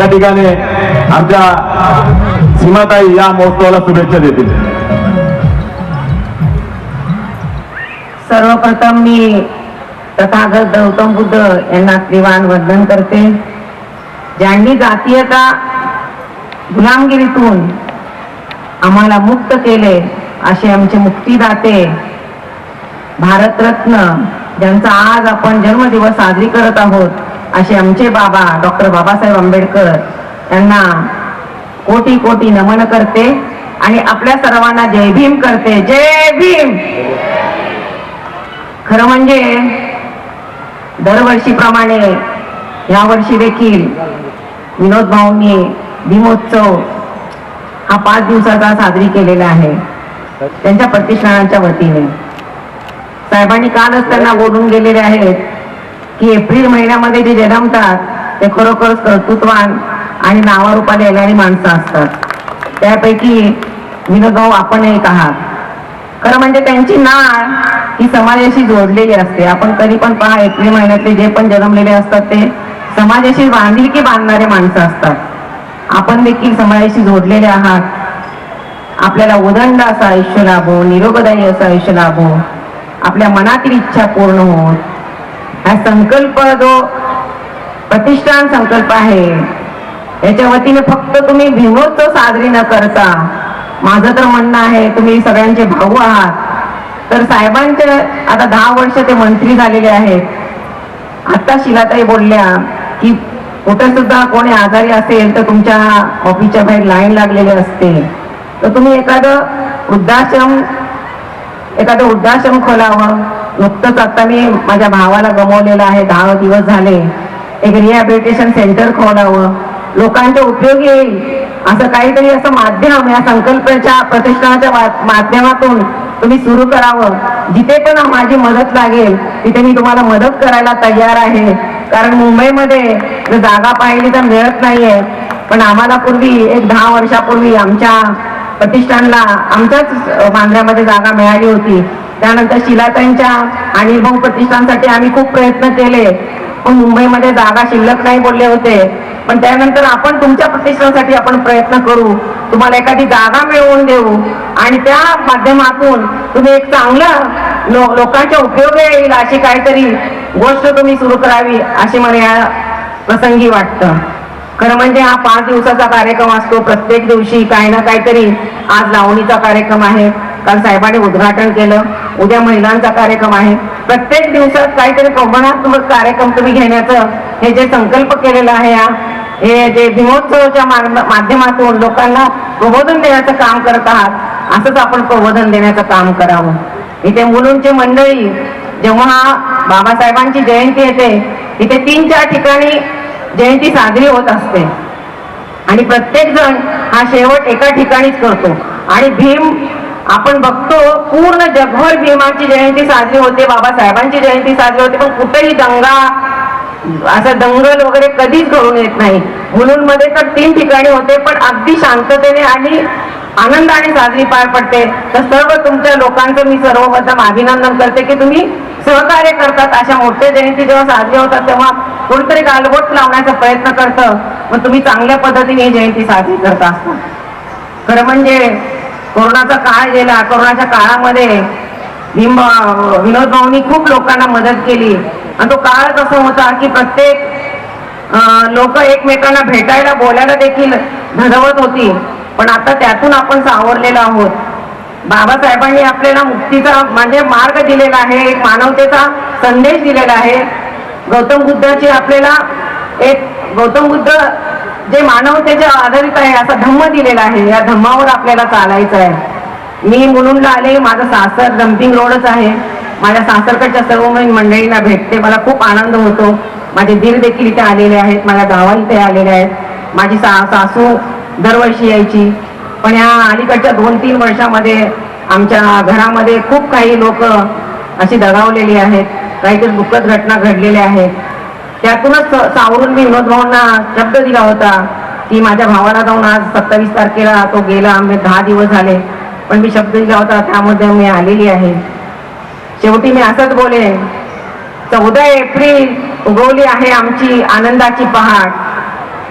या ठिकाणी आमच्या सीमाताई या महोत्सवाला शुभेच्छा देतील. सर्वप्रथम मी तथागत गौतम बुद्ध यांना श्रीवान वंदन करते. ज्यांनी जातीयता गुलामगिरीतून आम्हाला मुक्त केले असे आमचे मुक्तीदाते भारतरत्न ज्यांचा आज आपण जन्मदिवस साजरी करत आहोत असे आमचे बाबा डॉक्टर बाबासाहेब आंबेडकर यांना कोटी कोटी नमन करते आणि आपल्या सर्वांना जय भीम करते. जय भीम! खरं म्हणजे दरवर्षीप्रमाणे या वर्षी देखील विनोद भाऊंनी भीमोत्सव हा पाच दिवसाचा साजरी केलेला आहे. त्यांच्या प्रतिष्ठानाच्या वतीने. साहेबांनी कालच त्यांना बोलून गेलेले आहेत. की एप्रिल महिन्यामध्ये जे जन्मतात ते खरोखरच कर्तृत्वान आणि नावारूपाला येणारी माणसं असतात. त्यापैकी विनोदभाऊ आपण एक आहात. खरं म्हणजे त्यांची नाळ ही समाजाशी जोडलेली असते. आपण कधी पण पहा एप्रिल महिन्यातले जे पण जन्मलेले असतात ते समाजाशी बांधिलकी बांधणारे माणसं असतात. आपण देखील समाजाशी जोडलेले आहात. आपल्याला उदंड असं आयुष्य लाभो निरोगदायी असं आयुष्य लाभो. आपल्या मनातील इच्छा पूर्ण होत. हा संकल्प जो प्रतिष्ठान संकल्प आहे याच्या वतीने फक्त तुम्ही भीमोत्सव साजरी न करता माझं तर म्हणणं आहे तुम्ही सगळ्यांचे भाऊ आहात. तर साहेबांचे आता दहा वर्ष ते मंत्री झालेले आहेत. आता शिलाताई बोलल्या की कुठे सुद्धा कोणी आजारी असेल तर तुमच्या ऑफिसच्या बाहेर लाईन लागलेली असते. तर तुम्ही एखादं वृद्धाश्रम एखादं वृद्धाश्रम खोलावं नुकतंच आता मी माझ्या भावाला गमवलेलं आहे. दहा दिवस झाले. एक रिहॅबिलिटेशन सेंटर खोलावं. लोकांच्या उपयोगी येईल. असं काहीतरी असं माध्यम या संकल्पाच्या प्रतिष्ठानाच्या माध्यमातून तुम्ही सुरू करावं. जिथे पण माझी मदत लागेल तिथे मी तुम्हाला मदत करायला तयार आहे. कारण मुंबईमध्ये जर जागा पाहिली तर मिळत नाहीये. पण आम्हाला पूर्वी एक दहा वर्षापूर्वी आमच्या प्रतिष्ठानला आमच्याच बांद्र्यामध्ये जागा मिळाली होती. त्यानंतर शिलाताईंच्या आणि भाऊ प्रतिष्ठानसाठी आम्ही खूप प्रयत्न केले. पण मुंबईमध्ये जागा शिल्लक नाही बोलले होते. पण त्यानंतर आपण तुमच्या प्रतिष्ठानसाठी आपण प्रयत्न करू. तुम्हाला एखादी जागा मिळवून देऊ. आणि त्या माध्यमातून तुम्ही एक चांगलं लो लोकांच्या उपयोग येईल अशी काहीतरी गोष्ट तुम्ही सुरू करावी अशी मला या प्रसंगी वाटतं. खरं म्हणजे हा पाच दिवसाचा कार्यक्रम असतो. प्रत्येक दिवशी काही ना काहीतरी आज लावणीचा कार्यक्रम आहे. काल साहेबांनी उद्घाटन केलं. उद्या महिलांचा कार्यक्रम आहे. प्रत्येक दिवसात काहीतरी प्रबोधनात्मक कार्यक्रम तुम्ही घेण्याचं हे जे संकल्प केलेलं आहे या हे जे भीमोत्सवाच्या माध्यमातून लोकांना प्रबोधन देण्याचं काम करत आहात असंच आपण प्रबोधन देण्याचं काम करावं. इथे मुलूंची मंडळी जेव्हा बाबासाहेबांची जयंती येते इथे तीन चार ठिकाणी जयंती साजरी होत असते. आणि प्रत्येक जण हा शेवट एका ठिकाणीच करतो. आणि भीम आपण बघतो पूर्ण जगभर भीमाची जयंती साजरी होते बाबासाहेबांची जयंती साजरी होते पण कुठेही दंगा असं दंगल वगैरे कधीच घडून येत नाही. मुलुंडमध्ये तर तीन ठिकाणी होते पण अगदी शांततेने आणि आनंदाने साजरी पार पडते. तर सर्व तुमच्या लोकांचं मी सर्वप्रथम अभिनंदन करते की तुम्ही सहकार्य करतात. अशा मोठ्या जयंती जेव्हा साजरी होतात तेव्हा कोणतरी गालबोट लावण्याचा प्रयत्न करतं. मग तुम्ही चांगल्या पद्धतीने ही जयंती साजरी करता असता. खरं म्हणजे कोरोनाचा काळ गेला. कोरोनाच्या काळामध्ये भीम विनोद भाऊनी खूप लोकांना मदत केली. आणि तो काळच असा होता की प्रत्येक लोक एकमेकांना भेटायला बोलायला देखील धडवत होती. पण आता त्यातून आपण सावरलेलो आहोत. बाबासाहेबांनी आपल्याला मुक्तीचा म्हणजे मार्ग दिलेला आहे एक मानवतेचा संदेश दिलेला आहे. गौतम बुद्धाची आपल्याला एक गौतम बुद्ध जे मानवतेच्या आधारित आहे असा धम्म दिलेला आहे. या धम्मावर आपल्याला चालायचं आहे. मी मुलुंडला आले माझं सासर डम्पिंग रोडच आहे. माझ्या सासरकडच्या सर्व मंडळींना भेटते. मला खूप आनंद होतो. माझे दीर देखील इथे आलेले आहेत. माझ्या गावाला इथे आलेले आहेत. माझी सा सासू दरवर्षी यायची. पण या अलीकडच्या दोन तीन वर्षामध्ये आमच्या घरामध्ये खूप काही लोक अशी दगावलेली आहेत. काहीतरी दुःखद घटना घडलेल्या आहेत. त्यातूनच सावरून मी विनोद भाऊंना शब्द दिला होता की माझ्या भावाला जाऊन आज सत्तावीस तारखेला तो गेला आम्ही दहा दिवस झाले. पण मी शब्द दिला होता त्यामध्ये मी आलेली आहे. शेवटी मी असंच बोले चौदा एप्रिल उगवली आहे आमची आनंदाची पहाट.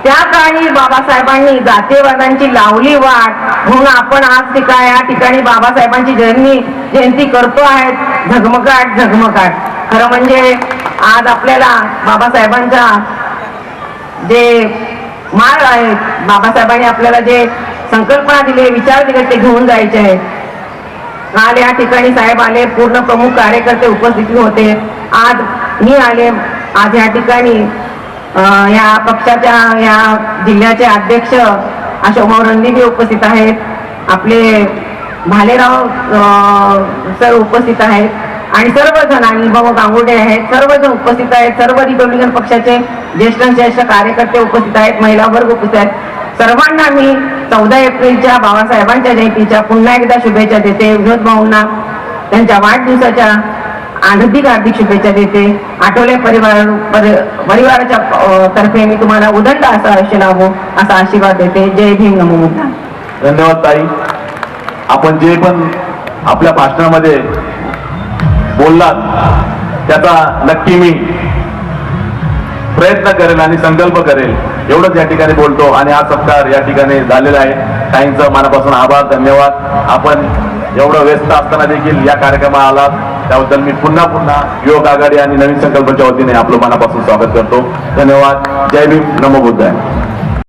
त्या काळी बाबासाहेबांनी जातीवादांची लावली वाट. म्हणून आपण आज ठिका या ठिकाणी बाबासाहेबांची जयंती जयंती करतो आहेत. झगमगाट झगमगाट. खरं म्हणजे आज आपल्याला बाबासाहेबांच्या जे मार्ग आहेत बाबासाहेबांनी आपल्याला जे संकल्पना दिले विचार दिले ते घेऊन जायचे आहेत काल या ठिकाणी साहेब आले पूर्ण प्रमुख कार्यकर्ते उपस्थित होते. आज मी आले आज या ठिकाणी या पक्षाच्या या जिल्ह्याचे अध्यक्ष अशोकभाऊ रणदिवे उपस्थित आहेत. आपले भालेराव सर उपस्थित आहेत. आणि सर्वजण आणि बाबा गांगुडे आहेत सर्वजण उपस्थित आहेत सर्व रिपब्लिकन पक्षाचे ज्येष्ठ ज्येष्ठ कार्यकर्ते उपस्थित आहेत महिला वर्ग उपस्थित आहेत. सर्वांना मी चौदा एप्रिलच्या बाबासाहेबांच्या जयंतीच्या पुन्हा एकदा शुभेच्छा देते. विनोद भाऊंना त्यांच्या वाढदिवसाच्या हार्दिक हार्दिक शुभेच्छा देते. आठवले परिवार परि- परिवाराच्या तर्फे मी तुम्हाला उदंड असं आयुष्य लाभो असा आशीर्वाद देते. जय भीम नमो धन्यवाद ताई. आपण जे पण आपल्या भाषणामध्ये बोललात त्याचा नक्की मी प्रयत्न करेल आणि संकल्प करेल. एवढंच या ठिकाणी बोलतो आणि हा सत्कार या ठिकाणी झालेला आहे. काहींचं मनापासून आभार धन्यवाद. आपण एवढं व्यस्त असताना देखील या कार्यक्रमात आलात. त्याबद्दल मी पुन्हा पुन्हा युवक आघाडी आणि नवीन संकल्पच्या वतीने आपलं मनापासून स्वागत करतो. धन्यवाद. जय भीम. नमो बुद्धाय.